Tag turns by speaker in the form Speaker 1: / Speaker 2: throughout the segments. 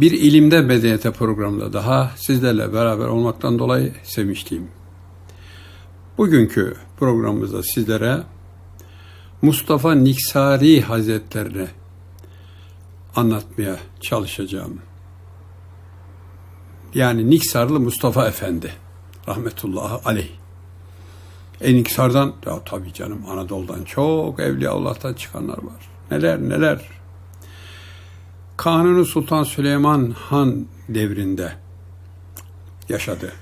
Speaker 1: Bir ilimde medeniyete programında daha sizlerle beraber olmaktan dolayı sevinçliyim. Bugünkü programımızda sizlere Mustafa Niksari Hazretlerini anlatmaya çalışacağım. Yani Niksarlı Mustafa Efendi rahmetullahi aleyh. E Niksar'dan ya tabii canım Anadolu'dan çok Evliya Allah'tan çıkanlar var. Neler neler. Kanuni Sultan Süleyman Han devrinde yaşadı.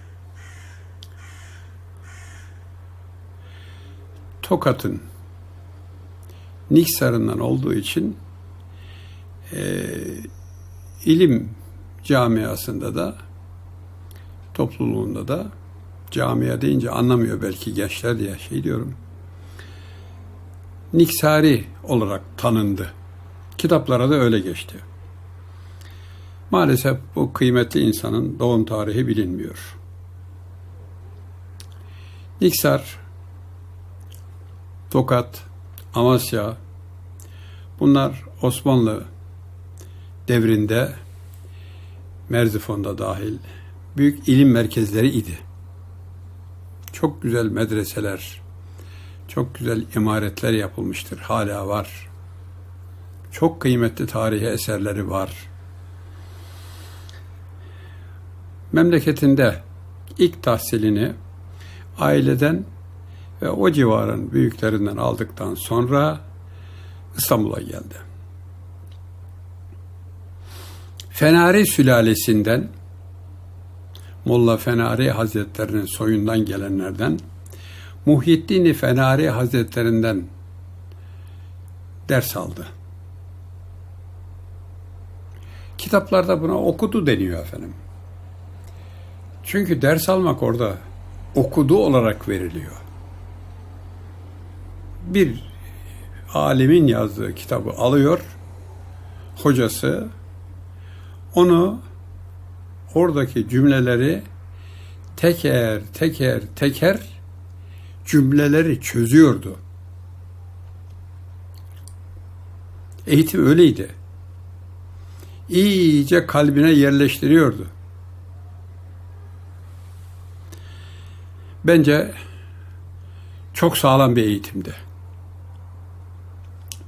Speaker 1: Tokat'ın Niksar'ından olduğu için e, ilim camiasında da topluluğunda da camia deyince anlamıyor belki gençler diye şey diyorum. Niksari olarak tanındı. Kitaplara da öyle geçti. Maalesef bu kıymetli insanın doğum tarihi bilinmiyor. Niksar, Tokat, Amasya bunlar Osmanlı devrinde Merzifon'da dahil büyük ilim merkezleri idi. Çok güzel medreseler, çok güzel imaretler yapılmıştır. Hala var. Çok kıymetli tarihi eserleri var. Memleketinde ilk tahsilini aileden ve o civarın büyüklerinden aldıktan sonra İstanbul'a geldi. Fenari sülalesinden Molla Fenari Hazretlerinin soyundan gelenlerden Muhyiddin Fenari Hazretlerinden ders aldı. Kitaplarda buna okudu deniyor efendim. Çünkü ders almak orada okudu olarak veriliyor. Bir alimin yazdığı kitabı alıyor, hocası onu oradaki cümleleri teker teker teker cümleleri çözüyordu. Eğitim öyleydi. İyice kalbine yerleştiriyordu. Bence çok sağlam bir eğitimdi.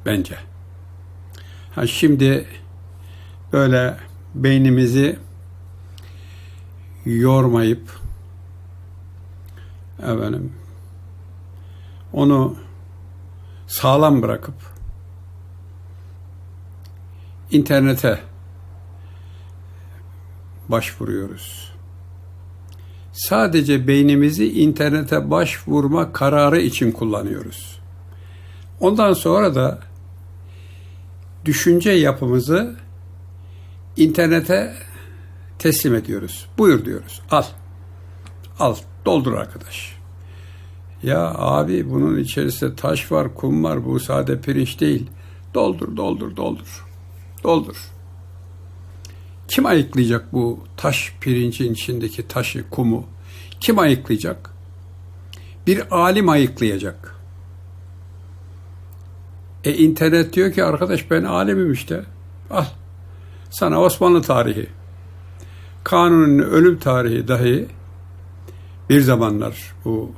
Speaker 1: Bence. Ha şimdi böyle beynimizi yormayıp efendim onu sağlam bırakıp internete başvuruyoruz. Sadece beynimizi internete başvurma kararı için kullanıyoruz. Ondan sonra da düşünce yapımızı internete teslim ediyoruz. Buyur diyoruz. Al. Al. Doldur arkadaş. Ya abi bunun içerisinde taş var, kum var. Bu sade pirinç değil. Doldur, doldur, doldur. Doldur. Kim ayıklayacak bu taş pirincin içindeki taşı, kumu? Kim ayıklayacak? Bir alim ayıklayacak. E internet diyor ki arkadaş ben alimim işte. Al. Sana Osmanlı tarihi. Kanun'un ölüm tarihi dahi bir zamanlar bu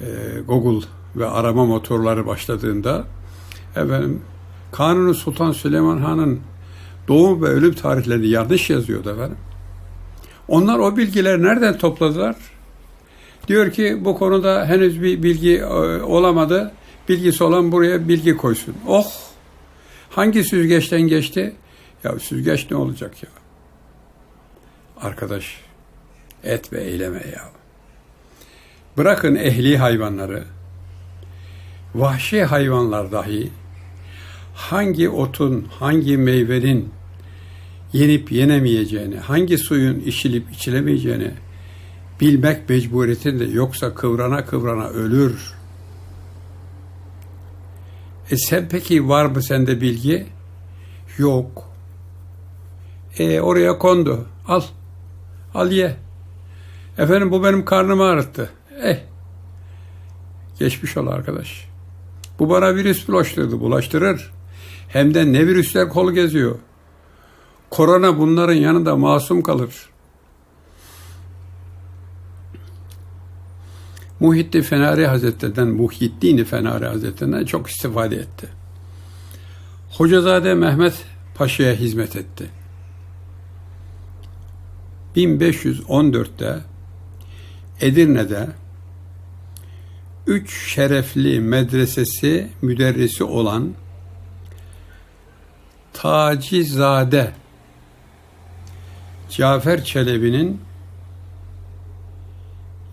Speaker 1: e, Google ve arama motorları başladığında efendim Kanuni Sultan Süleyman Han'ın doğum ve ölüm tarihlerini yanlış yazıyordu efendim. Onlar o bilgileri nereden topladılar? Diyor ki bu konuda henüz bir bilgi e, olamadı. Bilgisi olan buraya bilgi koysun. Oh! Hangi süzgeçten geçti? Ya süzgeç ne olacak ya? Arkadaş et ve eyleme ya. Bırakın ehli hayvanları, vahşi hayvanlar dahi hangi otun, hangi meyvenin yenip yenemeyeceğini, hangi suyun içilip içilemeyeceğini bilmek mecburiyetinde yoksa kıvrana kıvrana ölür. E sen peki var mı sende bilgi? Yok. E oraya kondu. Al. Al ye. Efendim bu benim karnımı ağrıttı. Eh. Geçmiş ol arkadaş. Bu bana virüs bulaştırdı. Bulaştırır. Hem de ne virüsler kol geziyor. Korona bunların yanında masum kalır. Muhitti Fenari Hazretleri'nden, Muhyiddin Fenari Hazretleri'nden çok istifade etti. Hocazade Mehmet Paşa'ya hizmet etti. 1514'te Edirne'de üç şerefli medresesi müderrisi olan Tacizade Cafer Çelebi'nin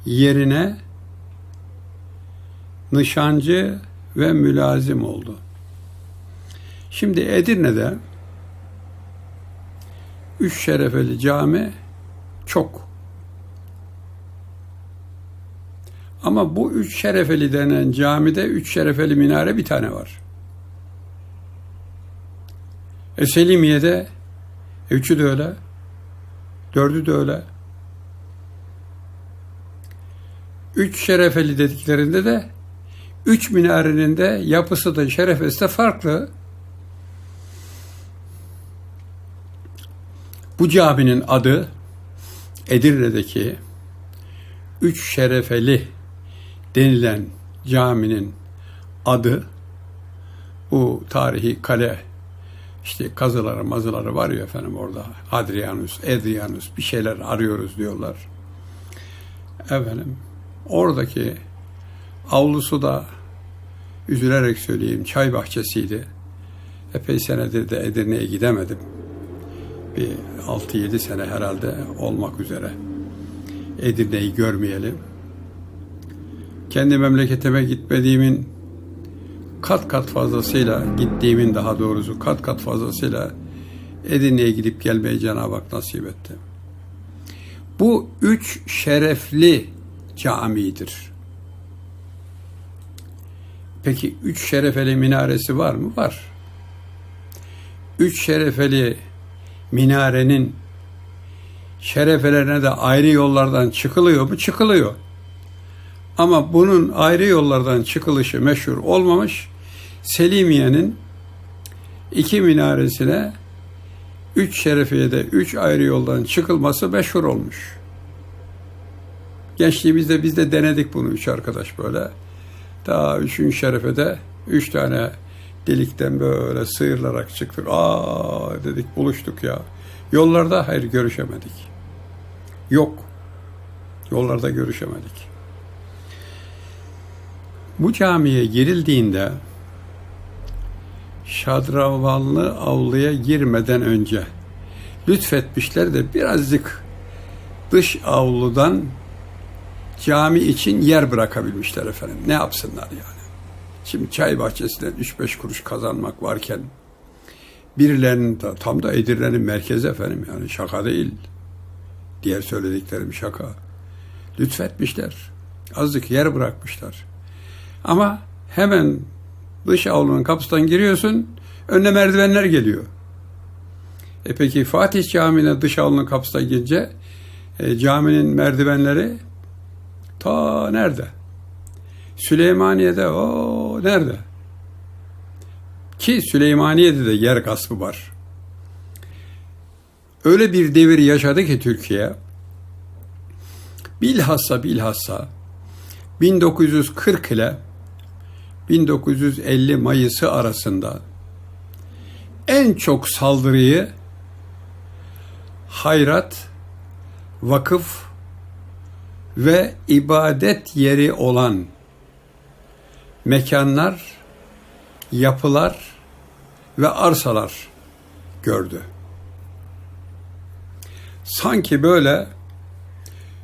Speaker 1: yerine nişancı ve mülazim oldu. Şimdi Edirne'de üç şerefeli cami çok. Ama bu üç şerefeli denen camide üç şerefeli minare bir tane var. E Selimiye'de e, üçü de öyle. Dördü de öyle. Üç şerefeli dediklerinde de üç minarenin de yapısı da şerefesi de farklı. Bu caminin adı Edirne'deki Üç Şerefeli denilen caminin adı bu tarihi kale işte kazıları mazıları var ya efendim orada Adrianus, Edrianus bir şeyler arıyoruz diyorlar. Efendim oradaki avlusu da üzülerek söyleyeyim çay bahçesiydi. Epey senedir de Edirne'ye gidemedim. Bir 6-7 sene herhalde olmak üzere. Edirne'yi görmeyelim. Kendi memleketime gitmediğimin kat kat fazlasıyla gittiğimin daha doğrusu kat kat fazlasıyla Edirne'ye gidip gelmeyi Cenab-ı Hak nasip etti. Bu üç şerefli camidir. Peki üç şerefeli minaresi var mı? Var. Üç şerefeli minarenin şerefelerine de ayrı yollardan çıkılıyor mu? Çıkılıyor. Ama bunun ayrı yollardan çıkılışı meşhur olmamış. Selimiye'nin iki minaresine üç şerefiyede üç ayrı yoldan çıkılması meşhur olmuş. Gençliğimizde biz de denedik bunu üç arkadaş böyle. Daha üçüncü şerefede üç tane delikten böyle sıyrılarak çıktık. Aa dedik buluştuk ya. Yollarda hayır görüşemedik. Yok. Yollarda görüşemedik. Bu camiye girildiğinde şadravanlı avluya girmeden önce lütfetmişler de birazcık dış avludan cami için yer bırakabilmişler efendim. Ne yapsınlar yani? Şimdi çay bahçesinden 3-5 kuruş kazanmak varken birilerinin da, tam da Edirne'nin merkezi efendim yani şaka değil. Diğer söylediklerim şaka. Lütfetmişler. Azıcık yer bırakmışlar. Ama hemen dış avlunun kapısından giriyorsun, önüne merdivenler geliyor. E peki Fatih Camii'ne dış avlunun kapısına girince e, caminin merdivenleri ta nerede? Süleymaniye'de o nerede? Ki Süleymaniye'de de yer gaspı var. Öyle bir devir yaşadı ki Türkiye bilhassa bilhassa 1940 ile 1950 Mayıs'ı arasında en çok saldırıyı hayrat, vakıf ve ibadet yeri olan mekanlar, yapılar ve arsalar gördü. Sanki böyle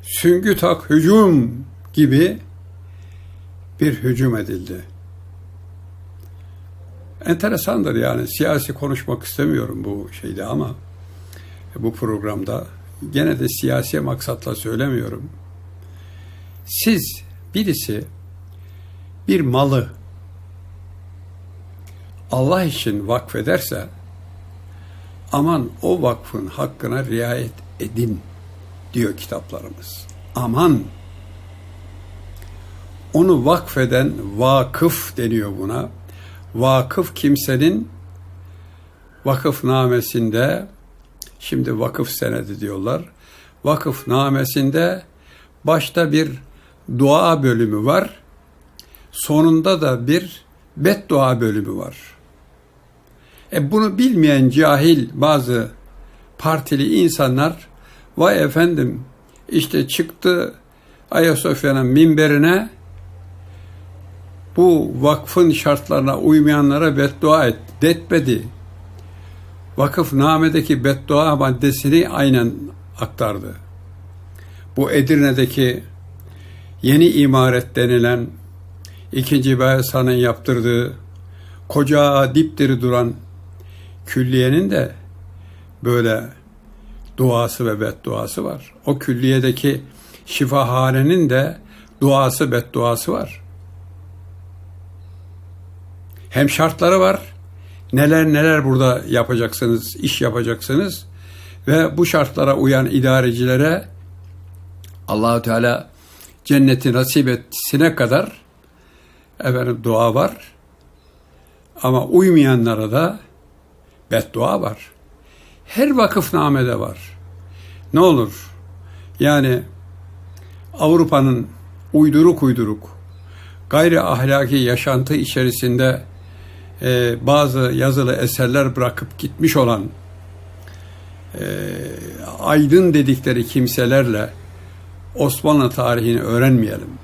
Speaker 1: süngü tak hücum gibi bir hücum edildi. Enteresandır yani siyasi konuşmak istemiyorum bu şeyde ama bu programda gene de siyasi maksatla söylemiyorum. Siz birisi bir malı Allah için vakfederse aman o vakfın hakkına riayet edin diyor kitaplarımız. Aman onu vakfeden vakıf deniyor buna. Vakıf kimsenin vakıf namesinde şimdi vakıf senedi diyorlar. Vakıf namesinde başta bir dua bölümü var. Sonunda da bir beddua bölümü var. E bunu bilmeyen cahil bazı partili insanlar vay efendim işte çıktı Ayasofya'nın minberine bu vakfın şartlarına uymayanlara beddua et, detmedi. Vakıf namedeki beddua maddesini aynen aktardı. Bu Edirne'deki yeni imaret denilen ikinci Bayezid'in yaptırdığı koca dipdiri duran külliyenin de böyle duası ve bedduası var. O külliyedeki şifahanenin de duası bedduası var. Hem şartları var. Neler neler burada yapacaksınız, iş yapacaksınız ve bu şartlara uyan idarecilere Allahu Teala cenneti nasip etsine kadar efendim dua var. Ama uymayanlara da beddua var. Her vakıfnamede var. Ne olur? Yani Avrupa'nın uyduruk uyduruk gayri ahlaki yaşantı içerisinde e, bazı yazılı eserler bırakıp gitmiş olan e, aydın dedikleri kimselerle Osmanlı tarihini öğrenmeyelim.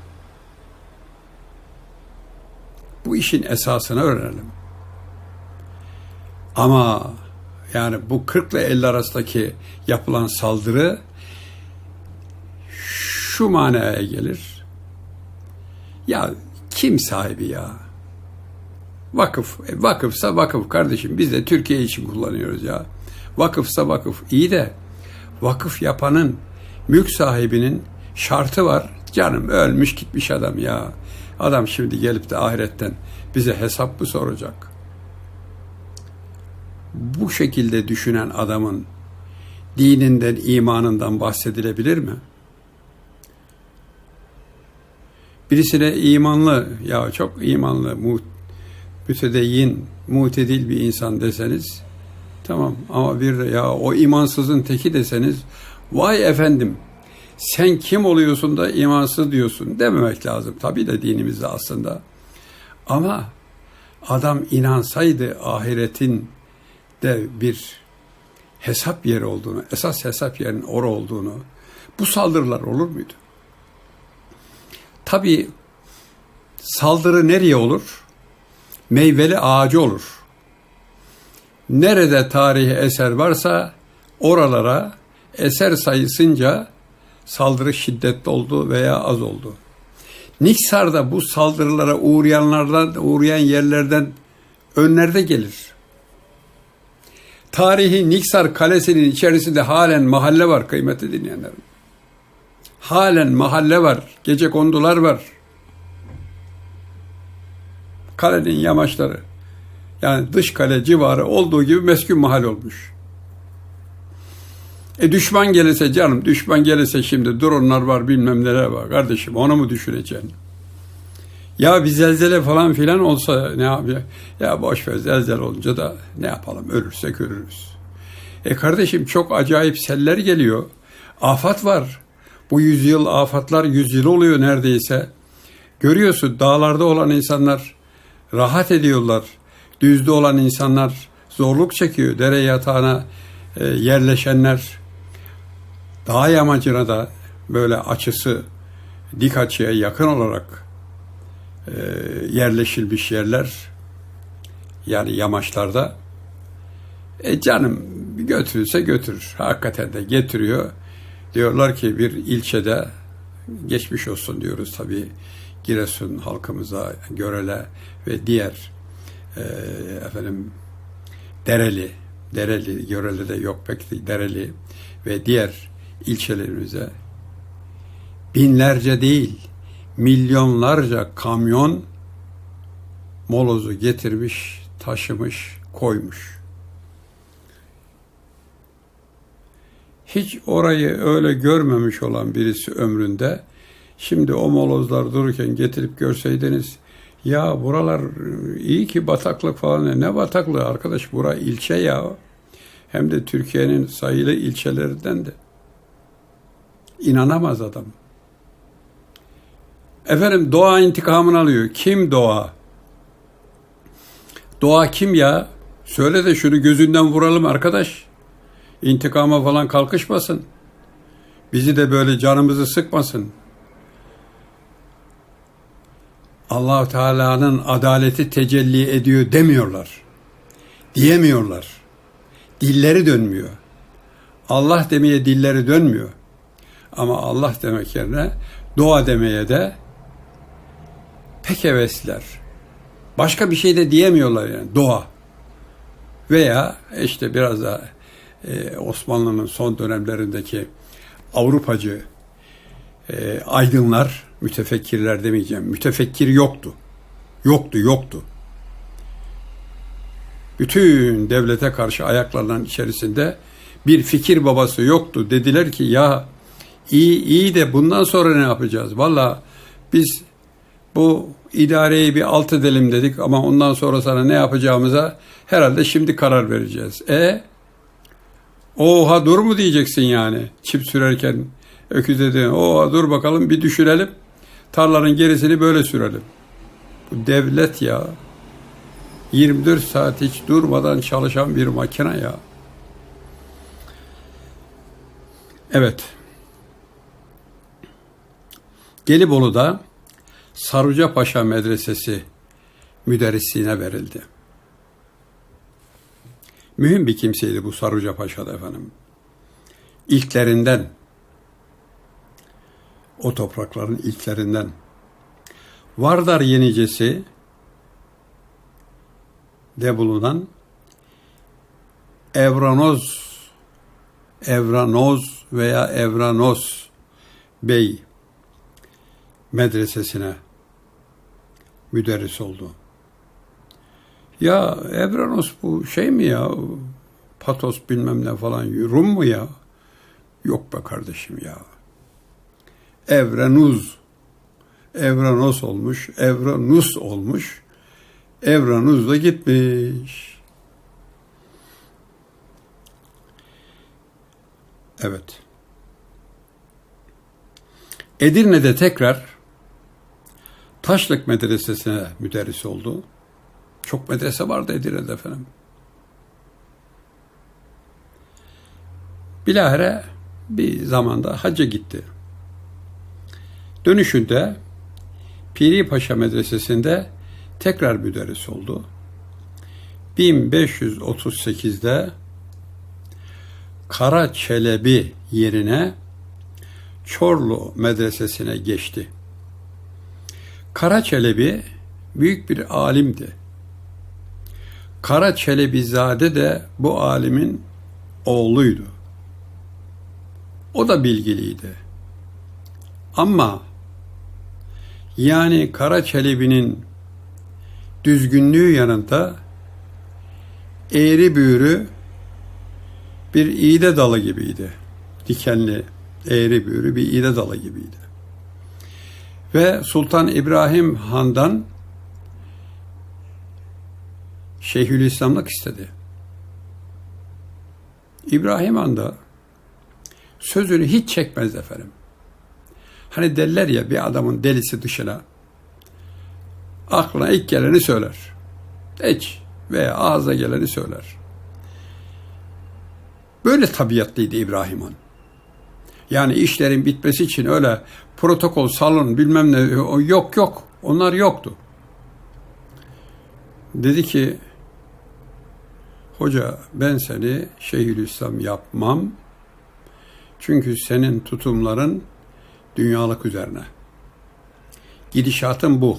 Speaker 1: Bu işin esasını öğrenelim. Ama yani bu 40 ile 50 arasındaki yapılan saldırı şu manaya gelir. Ya kim sahibi ya? Vakıf. E, vakıfsa vakıf kardeşim. Biz de Türkiye için kullanıyoruz ya. Vakıfsa vakıf. İyi de vakıf yapanın, mülk sahibinin şartı var. Canım ölmüş gitmiş adam ya. Adam şimdi gelip de ahiretten bize hesap mı soracak? Bu şekilde düşünen adamın dininden, imanından bahsedilebilir mi? Birisine imanlı, ya çok imanlı, mu, mütedeyyin, mutedil bir insan deseniz, tamam ama bir ya o imansızın teki deseniz, vay efendim sen kim oluyorsun da imansız diyorsun dememek lazım. Tabii de dinimizde aslında. Ama adam inansaydı ahiretin de bir hesap yeri olduğunu, esas hesap yerinin or olduğunu, bu saldırılar olur muydu? Tabii saldırı nereye olur? Meyveli ağacı olur. Nerede tarihi eser varsa oralara eser sayısınca saldırı şiddetli oldu veya az oldu. Niksar'da bu saldırılara uğrayanlardan, uğrayan yerlerden önlerde gelir. Tarihi Niksar Kalesi'nin içerisinde halen mahalle var kıymetli dinleyenlerim. Halen mahalle var, gece kondular var. Kalenin yamaçları, yani dış kale civarı olduğu gibi meskun mahalle olmuş. E düşman gelirse canım, düşman gelirse şimdi dronlar var bilmem neler var kardeşim onu mu düşüneceksin? Ya bir zelzele falan filan olsa ne yapacak? Ya boş ver zelzele olunca da ne yapalım ölürsek ölürüz. E kardeşim çok acayip seller geliyor. Afat var. Bu yüzyıl afatlar yüzyıl oluyor neredeyse. Görüyorsun dağlarda olan insanlar rahat ediyorlar. Düzde olan insanlar zorluk çekiyor. Dere yatağına e, yerleşenler dağ yamacına da böyle açısı dik açıya yakın olarak e, yerleşilmiş yerler yani yamaçlarda e canım götürürse götürür. Hakikaten de getiriyor. Diyorlar ki bir ilçede geçmiş olsun diyoruz tabii Giresun halkımıza, Görele ve diğer e, efendim Dereli, Dereli, Göreli'de yok pek de Dereli ve diğer ilçelerimize binlerce değil, milyonlarca kamyon molozu getirmiş, taşımış, koymuş. Hiç orayı öyle görmemiş olan birisi ömründe şimdi o molozlar dururken getirip görseydiniz ya buralar iyi ki bataklık falan ne bataklığı arkadaş bura ilçe ya hem de Türkiye'nin sayılı ilçelerinden de inanamaz adam. Efendim doğa intikamını alıyor. Kim doğa? Doğa kim ya? Söyle de şunu gözünden vuralım arkadaş. İntikama falan kalkışmasın. Bizi de böyle canımızı sıkmasın. Allah Teala'nın adaleti tecelli ediyor demiyorlar. Diyemiyorlar. Dilleri dönmüyor. Allah demeye dilleri dönmüyor. Ama Allah demek yerine doğa demeye de pek hevesliler. Başka bir şey de diyemiyorlar yani doğa. Veya işte biraz da e, Osmanlı'nın son dönemlerindeki Avrupacı e, aydınlar, mütefekkirler demeyeceğim. Mütefekkir yoktu. Yoktu, yoktu. Bütün devlete karşı ayaklarının içerisinde bir fikir babası yoktu. Dediler ki ya iyi iyi de bundan sonra ne yapacağız? Valla biz bu idareyi bir alt edelim dedik ama ondan sonra sana ne yapacağımıza herhalde şimdi karar vereceğiz. E oha dur mu diyeceksin yani çip sürerken öküz dedi. Oha dur bakalım bir düşürelim. Tarlanın gerisini böyle sürelim. Bu devlet ya. 24 saat hiç durmadan çalışan bir makine ya. Evet. Gelibolu'da Saruca Paşa Medresesi müderrisliğine verildi. Mühim bir kimseydi bu Saruca Paşa da efendim. İlklerinden, o toprakların ilklerinden. Vardar Yenicesi de bulunan Evranoz, Evranoz veya Evranos Bey medresesine müderris oldu. Ya Evranos bu şey mi ya? Patos bilmem ne falan Rum mu ya? Yok be kardeşim ya. Evrenuz. Evranos olmuş, Evranus olmuş. Evranus da gitmiş. Evet. Edirne'de tekrar Taşlık Medresesi'ne müderris oldu. Çok medrese vardı Edirne'de efendim. Bilahare bir zamanda hacca gitti. Dönüşünde Piri Paşa Medresesi'nde tekrar müderris oldu. 1538'de Kara Çelebi yerine Çorlu Medresesi'ne geçti. Kara Çelebi büyük bir alimdi. Kara Çelebizade de bu alimin oğluydu. O da bilgiliydi. Ama yani Kara Çelebi'nin düzgünlüğü yanında eğri büğrü bir iğde dalı gibiydi. Dikenli eğri büğrü bir iğde dalı gibiydi. Ve Sultan İbrahim Han'dan Şeyhülislamlık istedi. İbrahim Han da sözünü hiç çekmez efendim. Hani derler ya bir adamın delisi dışına aklına ilk geleni söyler. Hiç veya ağza geleni söyler. Böyle tabiatlıydı İbrahim Han. Yani işlerin bitmesi için öyle protokol, salon bilmem ne yok yok. Onlar yoktu. Dedi ki hoca ben seni Şeyhülislam yapmam. Çünkü senin tutumların dünyalık üzerine. Gidişatın bu.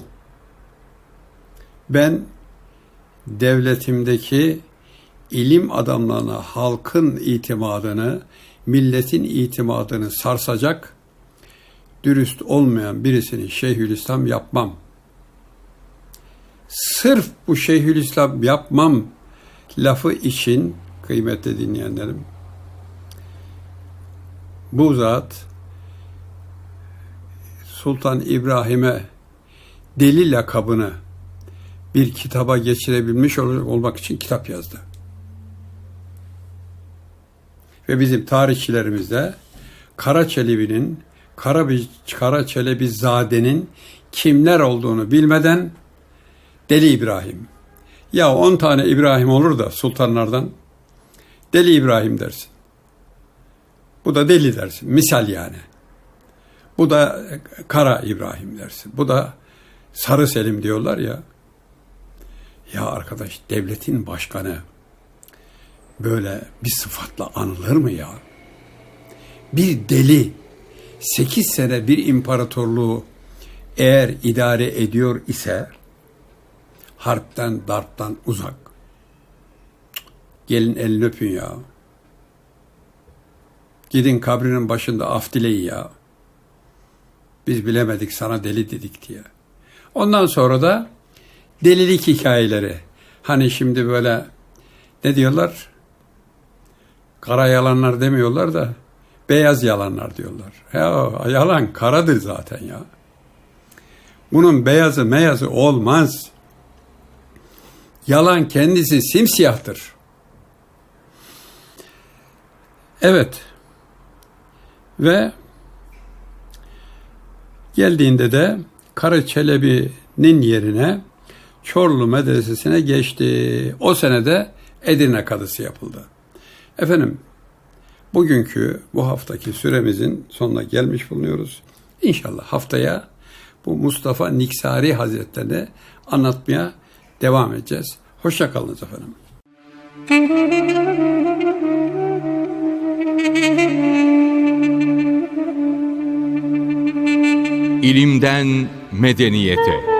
Speaker 1: Ben devletimdeki ilim adamlarına halkın itimadını, milletin itimadını sarsacak dürüst olmayan birisini Şeyhülislam yapmam. Sırf bu Şeyhülislam yapmam lafı için kıymetli dinleyenlerim bu zat Sultan İbrahim'e deli lakabını bir kitaba geçirebilmiş ol- olmak için kitap yazdı. Ve bizim tarihçilerimizde Kara Çelebi'nin, Kara, Kara Çelebi Zade'nin kimler olduğunu bilmeden Deli İbrahim. Ya 10 tane İbrahim olur da sultanlardan Deli İbrahim dersin. Bu da deli dersin. Misal yani. Bu da Kara İbrahim dersin. Bu da Sarı Selim diyorlar ya. Ya arkadaş devletin başkanı böyle bir sıfatla anılır mı ya? Bir deli 8 sene bir imparatorluğu eğer idare ediyor ise harpten darptan uzak. Gelin elini öpün ya. Gidin kabrinin başında af dileyin ya. Biz bilemedik sana deli dedik diye. Ondan sonra da delilik hikayeleri. Hani şimdi böyle ne diyorlar? Kara yalanlar demiyorlar da beyaz yalanlar diyorlar. Ya yalan karadır zaten ya. Bunun beyazı meyazı olmaz. Yalan kendisi simsiyahtır. Evet. Ve geldiğinde de Kara Çelebi'nin yerine Çorlu Medresesi'ne geçti. O senede Edirne Kadısı yapıldı. Efendim, bugünkü bu haftaki süremizin sonuna gelmiş bulunuyoruz. İnşallah haftaya bu Mustafa Niksari Hazretlerini anlatmaya devam edeceğiz. Hoşça kalınız efendim.
Speaker 2: İlimden medeniyete.